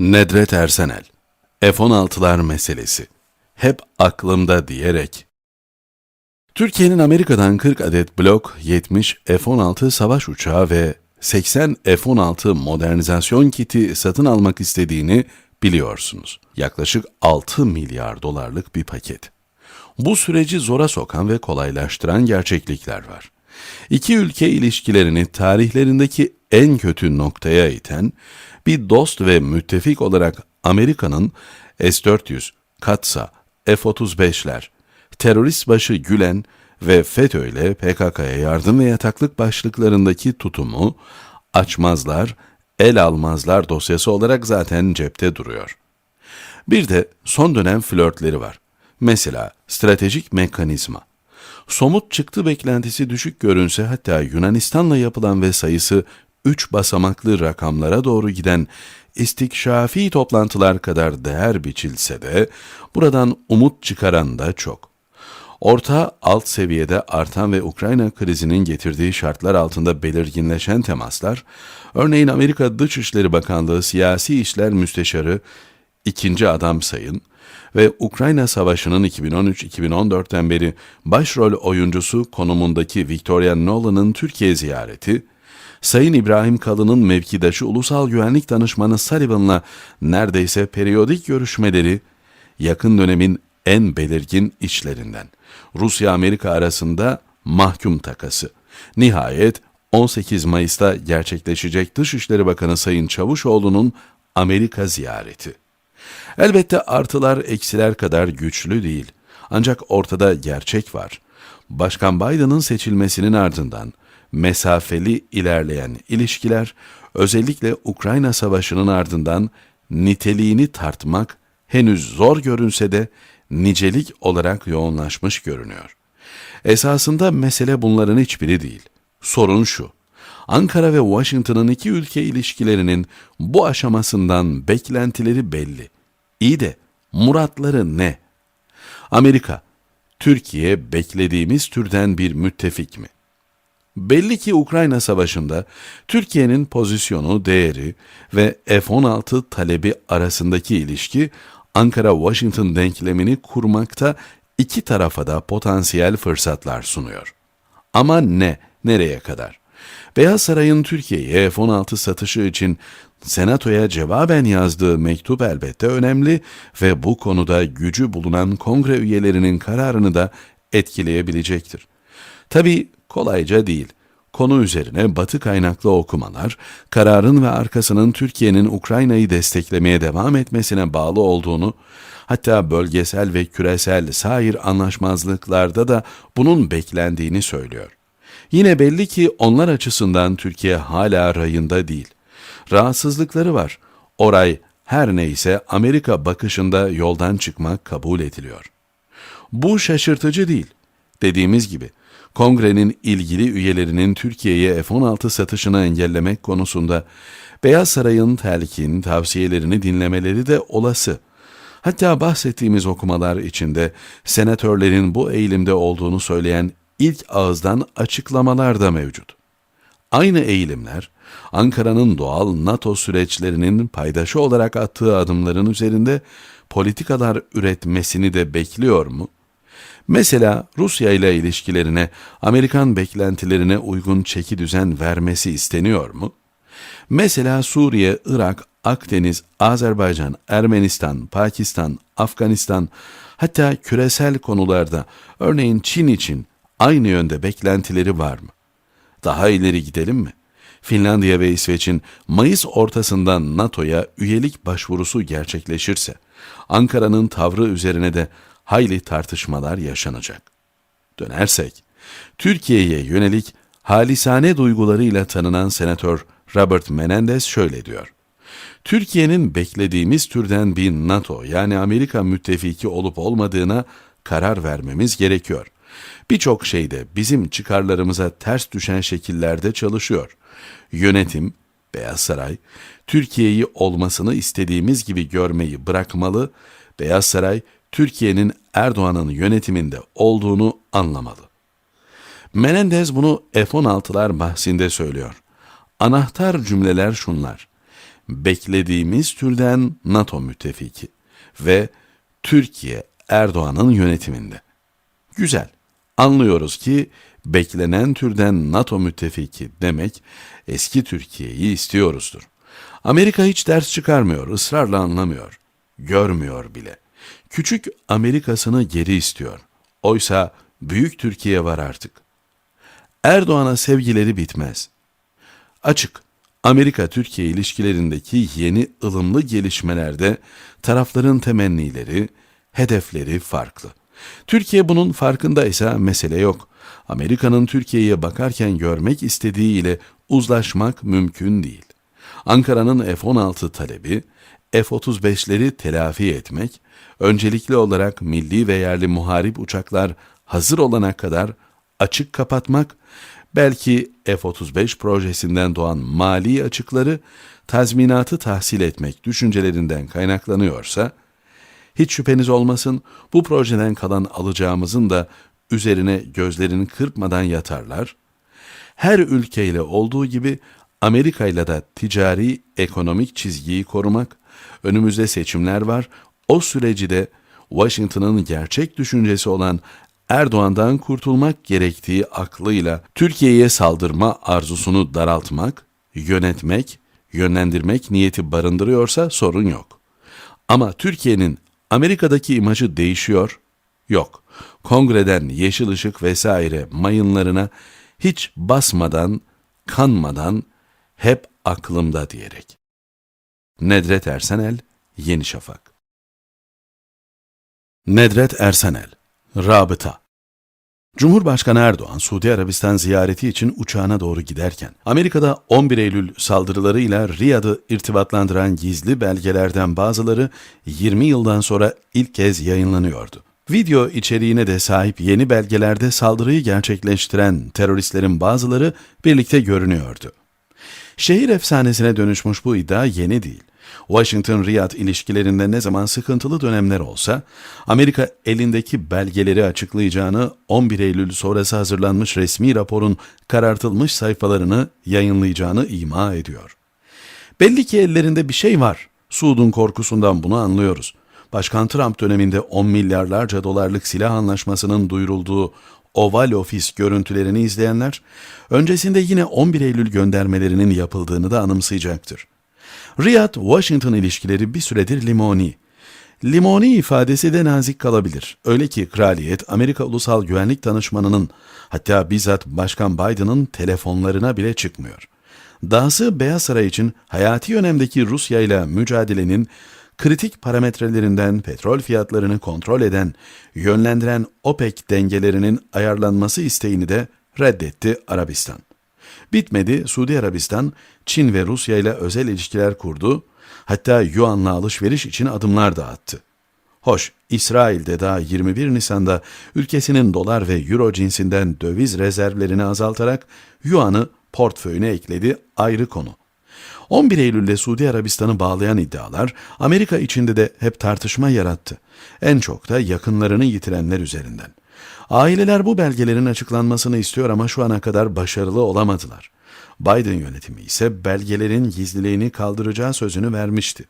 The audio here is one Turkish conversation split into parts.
Nedret Ersenel F-16'lar meselesi hep aklımda diyerek Türkiye'nin Amerika'dan 40 adet Blok 70 F-16 savaş uçağı ve 80 F-16 modernizasyon kiti satın almak istediğini biliyorsunuz. Yaklaşık 6 milyar dolarlık bir paket. Bu süreci zora sokan ve kolaylaştıran gerçeklikler var. İki ülke ilişkilerini tarihlerindeki en kötü noktaya iten, bir dost ve müttefik olarak Amerika'nın S-400, Katsa, F-35'ler, terörist başı Gülen ve FETÖ ile PKK'ya yardım ve yataklık başlıklarındaki tutumu, açmazlar, el almazlar dosyası olarak zaten cepte duruyor. Bir de son dönem flörtleri var. Mesela stratejik mekanizma. Somut çıktı beklentisi düşük görünse hatta Yunanistan'la yapılan ve sayısı 3 basamaklı rakamlara doğru giden istikşafi toplantılar kadar değer biçilse de buradan umut çıkaran da çok. Orta alt seviyede artan ve Ukrayna krizinin getirdiği şartlar altında belirginleşen temaslar, örneğin Amerika Dışişleri Bakanlığı Siyasi İşler Müsteşarı ikinci adam sayın ve Ukrayna Savaşı'nın 2013-2014'ten beri başrol oyuncusu konumundaki Victoria Nolan'ın Türkiye ziyareti, Sayın İbrahim Kalın'ın mevkidaşı Ulusal Güvenlik Danışmanı Sullivan'la neredeyse periyodik görüşmeleri, yakın dönemin en belirgin işlerinden. Rusya-Amerika arasında mahkum takası. Nihayet 18 Mayıs'ta gerçekleşecek Dışişleri Bakanı Sayın Çavuşoğlu'nun Amerika ziyareti. Elbette artılar eksiler kadar güçlü değil. Ancak ortada gerçek var. Başkan Biden'ın seçilmesinin ardından mesafeli ilerleyen ilişkiler, özellikle Ukrayna Savaşı'nın ardından niteliğini tartmak henüz zor görünse de nicelik olarak yoğunlaşmış görünüyor. Esasında mesele bunların hiçbiri değil. Sorun şu. Ankara ve Washington'ın iki ülke ilişkilerinin bu aşamasından beklentileri belli. İyi de muratları ne? Amerika, Türkiye beklediğimiz türden bir müttefik mi? Belli ki Ukrayna Savaşı'nda Türkiye'nin pozisyonu, değeri ve F-16 talebi arasındaki ilişki Ankara-Washington denklemini kurmakta iki tarafa da potansiyel fırsatlar sunuyor. Ama ne, nereye kadar? Beyaz Saray'ın Türkiye'ye F-16 satışı için Senato'ya cevaben yazdığı mektup elbette önemli ve bu konuda gücü bulunan kongre üyelerinin kararını da etkileyebilecektir. Tabi kolayca değil. Konu üzerine batı kaynaklı okumalar, kararın ve arkasının Türkiye'nin Ukrayna'yı desteklemeye devam etmesine bağlı olduğunu, hatta bölgesel ve küresel sair anlaşmazlıklarda da bunun beklendiğini söylüyor. Yine belli ki onlar açısından Türkiye hala rayında değil. Rahatsızlıkları var. Oray her neyse Amerika bakışında yoldan çıkmak kabul ediliyor. Bu şaşırtıcı değil. Dediğimiz gibi kongrenin ilgili üyelerinin Türkiye'ye F-16 satışını engellemek konusunda Beyaz Saray'ın telkin, tavsiyelerini dinlemeleri de olası. Hatta bahsettiğimiz okumalar içinde senatörlerin bu eğilimde olduğunu söyleyen ilk ağızdan açıklamalar da mevcut. Aynı eğilimler, Ankara'nın doğal NATO süreçlerinin paydaşı olarak attığı adımların üzerinde politikalar üretmesini de bekliyor mu? Mesela Rusya ile ilişkilerine Amerikan beklentilerine uygun çeki düzen vermesi isteniyor mu? Mesela Suriye, Irak, Akdeniz, Azerbaycan, Ermenistan, Pakistan, Afganistan hatta küresel konularda örneğin Çin için aynı yönde beklentileri var mı? Daha ileri gidelim mi? Finlandiya ve İsveç'in Mayıs ortasından NATO'ya üyelik başvurusu gerçekleşirse, Ankara'nın tavrı üzerine de hayli tartışmalar yaşanacak. Dönersek, Türkiye'ye yönelik halisane duygularıyla tanınan senatör Robert Menendez şöyle diyor. Türkiye'nin beklediğimiz türden bir NATO yani Amerika müttefiki olup olmadığına karar vermemiz gerekiyor. Birçok şeyde bizim çıkarlarımıza ters düşen şekillerde çalışıyor. Yönetim, Beyaz Saray, Türkiye'yi olmasını istediğimiz gibi görmeyi bırakmalı, Beyaz Saray, Türkiye'nin Erdoğan'ın yönetiminde olduğunu anlamalı. Menendez bunu F-16'lar bahsinde söylüyor. Anahtar cümleler şunlar. beklediğimiz türden NATO müttefiki ve Türkiye Erdoğan'ın yönetiminde. Güzel. Anlıyoruz ki beklenen türden NATO müttefiki demek eski Türkiye'yi istiyoruzdur. Amerika hiç ders çıkarmıyor, ısrarla anlamıyor, görmüyor bile. Küçük Amerika'sını geri istiyor. Oysa büyük Türkiye var artık. Erdoğan'a sevgileri bitmez. Açık, Amerika-Türkiye ilişkilerindeki yeni ılımlı gelişmelerde tarafların temennileri, hedefleri farklı. Türkiye bunun farkındaysa mesele yok. Amerika'nın Türkiye'ye bakarken görmek istediği ile uzlaşmak mümkün değil. Ankara'nın F-16 talebi, F-35'leri telafi etmek, öncelikli olarak milli ve yerli muharip uçaklar hazır olana kadar açık kapatmak, belki F-35 projesinden doğan mali açıkları tazminatı tahsil etmek düşüncelerinden kaynaklanıyorsa, hiç şüpheniz olmasın bu projeden kalan alacağımızın da üzerine gözlerini kırpmadan yatarlar. Her ülkeyle olduğu gibi Amerika ile de ticari ekonomik çizgiyi korumak, önümüzde seçimler var. O süreci de Washington'ın gerçek düşüncesi olan Erdoğan'dan kurtulmak gerektiği aklıyla Türkiye'ye saldırma arzusunu daraltmak, yönetmek, yönlendirmek niyeti barındırıyorsa sorun yok. Ama Türkiye'nin Amerika'daki imajı değişiyor, yok. Kongreden yeşil ışık vesaire mayınlarına hiç basmadan, kanmadan hep aklımda diyerek. Nedret Ersenel, Yeni Şafak Nedret Ersenel, Rabıta Cumhurbaşkanı Erdoğan, Suudi Arabistan ziyareti için uçağına doğru giderken, Amerika'da 11 Eylül saldırılarıyla Riyad'ı irtibatlandıran gizli belgelerden bazıları 20 yıldan sonra ilk kez yayınlanıyordu. Video içeriğine de sahip yeni belgelerde saldırıyı gerçekleştiren teröristlerin bazıları birlikte görünüyordu. Şehir efsanesine dönüşmüş bu iddia yeni değil. Washington-Riyad ilişkilerinde ne zaman sıkıntılı dönemler olsa, Amerika elindeki belgeleri açıklayacağını 11 Eylül sonrası hazırlanmış resmi raporun karartılmış sayfalarını yayınlayacağını ima ediyor. Belli ki ellerinde bir şey var. Suud'un korkusundan bunu anlıyoruz. Başkan Trump döneminde 10 milyarlarca dolarlık silah anlaşmasının duyurulduğu Oval Ofis görüntülerini izleyenler, öncesinde yine 11 Eylül göndermelerinin yapıldığını da anımsayacaktır. Riyad-Washington ilişkileri bir süredir limoni. Limoni ifadesi de nazik kalabilir. Öyle ki kraliyet Amerika Ulusal Güvenlik Danışmanı'nın hatta bizzat Başkan Biden'ın telefonlarına bile çıkmıyor. Dahası Beyaz Saray için hayati önemdeki Rusya ile mücadelenin kritik parametrelerinden petrol fiyatlarını kontrol eden, yönlendiren OPEC dengelerinin ayarlanması isteğini de reddetti Arabistan. Bitmedi, Suudi Arabistan, Çin ve Rusya ile özel ilişkiler kurdu, hatta Yuan'la alışveriş için adımlar da attı. Hoş, İsrail'de daha 21 Nisan'da ülkesinin dolar ve euro cinsinden döviz rezervlerini azaltarak Yuan'ı portföyüne ekledi ayrı konu. 11 Eylül'de Suudi Arabistan'ı bağlayan iddialar Amerika içinde de hep tartışma yarattı. En çok da yakınlarını yitirenler üzerinden. Aileler bu belgelerin açıklanmasını istiyor ama şu ana kadar başarılı olamadılar. Biden yönetimi ise belgelerin gizliliğini kaldıracağı sözünü vermişti.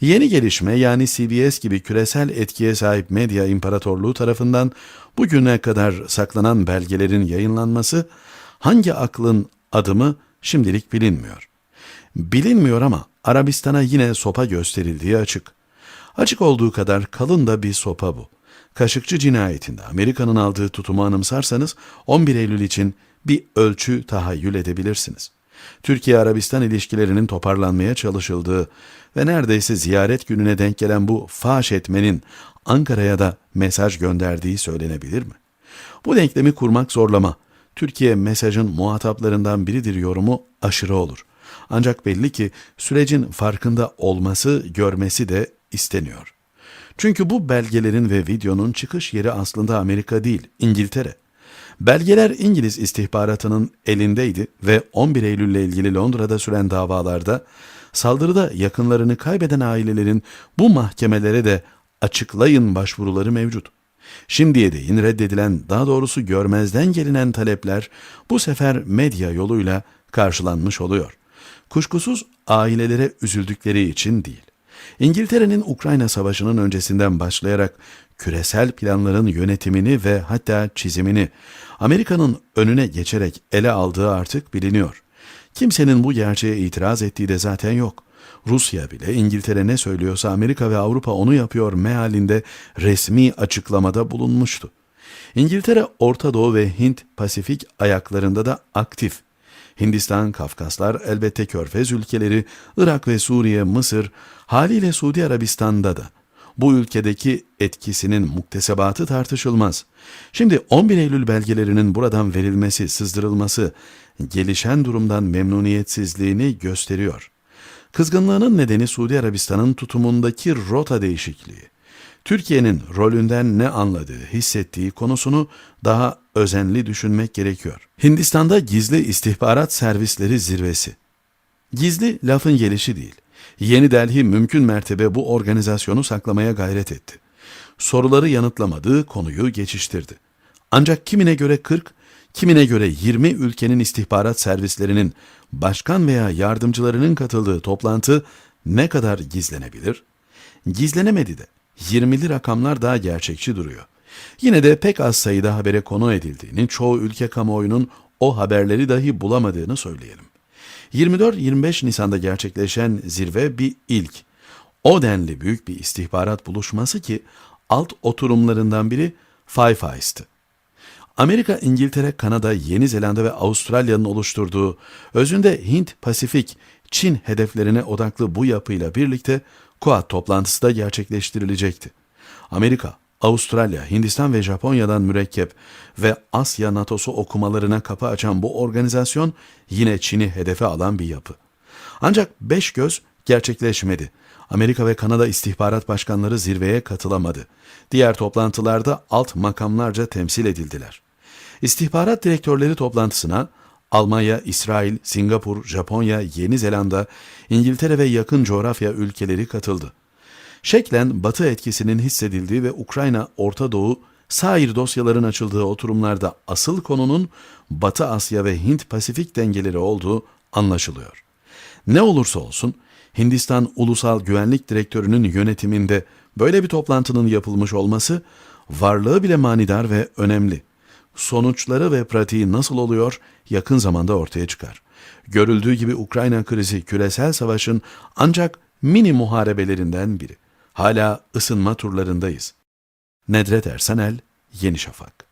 Yeni gelişme yani CBS gibi küresel etkiye sahip medya imparatorluğu tarafından bugüne kadar saklanan belgelerin yayınlanması hangi aklın adımı şimdilik bilinmiyor. Bilinmiyor ama Arabistan'a yine sopa gösterildiği açık. Açık olduğu kadar kalın da bir sopa bu. Kaşıkçı cinayetinde Amerika'nın aldığı tutumu anımsarsanız 11 Eylül için bir ölçü tahayyül edebilirsiniz. Türkiye-Arabistan ilişkilerinin toparlanmaya çalışıldığı ve neredeyse ziyaret gününe denk gelen bu faş etmenin Ankara'ya da mesaj gönderdiği söylenebilir mi? Bu denklemi kurmak zorlama. Türkiye mesajın muhataplarından biridir yorumu aşırı olur. Ancak belli ki sürecin farkında olması, görmesi de isteniyor. Çünkü bu belgelerin ve videonun çıkış yeri aslında Amerika değil, İngiltere. Belgeler İngiliz istihbaratının elindeydi ve 11 Eylül ile ilgili Londra'da süren davalarda saldırıda yakınlarını kaybeden ailelerin bu mahkemelere de açıklayın başvuruları mevcut. Şimdiye değin reddedilen, daha doğrusu görmezden gelinen talepler bu sefer medya yoluyla karşılanmış oluyor. Kuşkusuz ailelere üzüldükleri için değil. İngiltere'nin Ukrayna Savaşı'nın öncesinden başlayarak küresel planların yönetimini ve hatta çizimini Amerika'nın önüne geçerek ele aldığı artık biliniyor. Kimsenin bu gerçeğe itiraz ettiği de zaten yok. Rusya bile İngiltere ne söylüyorsa Amerika ve Avrupa onu yapıyor mealinde resmi açıklamada bulunmuştu. İngiltere Orta Doğu ve Hint Pasifik ayaklarında da aktif. Hindistan, Kafkaslar, elbette Körfez ülkeleri, Irak ve Suriye, Mısır, haliyle Suudi Arabistan'da da. Bu ülkedeki etkisinin muktesebatı tartışılmaz. Şimdi 11 Eylül belgelerinin buradan verilmesi, sızdırılması gelişen durumdan memnuniyetsizliğini gösteriyor. Kızgınlığının nedeni Suudi Arabistan'ın tutumundaki rota değişikliği. Türkiye'nin rolünden ne anladığı, hissettiği konusunu daha özenli düşünmek gerekiyor. Hindistan'da gizli istihbarat servisleri zirvesi. Gizli lafın gelişi değil. Yeni Delhi mümkün mertebe bu organizasyonu saklamaya gayret etti. Soruları yanıtlamadığı konuyu geçiştirdi. Ancak kimine göre 40, kimine göre 20 ülkenin istihbarat servislerinin başkan veya yardımcılarının katıldığı toplantı ne kadar gizlenebilir? Gizlenemedi de. 20'li rakamlar daha gerçekçi duruyor. Yine de pek az sayıda habere konu edildiğini, çoğu ülke kamuoyunun o haberleri dahi bulamadığını söyleyelim. 24-25 Nisan'da gerçekleşen zirve bir ilk. O denli büyük bir istihbarat buluşması ki alt oturumlarından biri Five Eyes'tı. Amerika, İngiltere, Kanada, Yeni Zelanda ve Avustralya'nın oluşturduğu özünde Hint, Pasifik, Çin hedeflerine odaklı bu yapıyla birlikte Quad toplantısı da gerçekleştirilecekti. Amerika, Avustralya, Hindistan ve Japonya'dan mürekkep ve Asya NATO'su okumalarına kapı açan bu organizasyon yine Çin'i hedefe alan bir yapı. Ancak beş göz gerçekleşmedi. Amerika ve Kanada istihbarat başkanları zirveye katılamadı. Diğer toplantılarda alt makamlarca temsil edildiler. İstihbarat direktörleri toplantısına Almanya, İsrail, Singapur, Japonya, Yeni Zelanda, İngiltere ve yakın coğrafya ülkeleri katıldı. Şeklen Batı etkisinin hissedildiği ve Ukrayna, Orta Doğu, sair dosyaların açıldığı oturumlarda asıl konunun Batı Asya ve Hint Pasifik dengeleri olduğu anlaşılıyor. Ne olursa olsun Hindistan Ulusal Güvenlik Direktörü'nün yönetiminde böyle bir toplantının yapılmış olması varlığı bile manidar ve önemli. Sonuçları ve pratiği nasıl oluyor yakın zamanda ortaya çıkar. Görüldüğü gibi Ukrayna krizi küresel savaşın ancak mini muharebelerinden biri. Hala ısınma turlarındayız. Nedret Ersanel, Yeni Şafak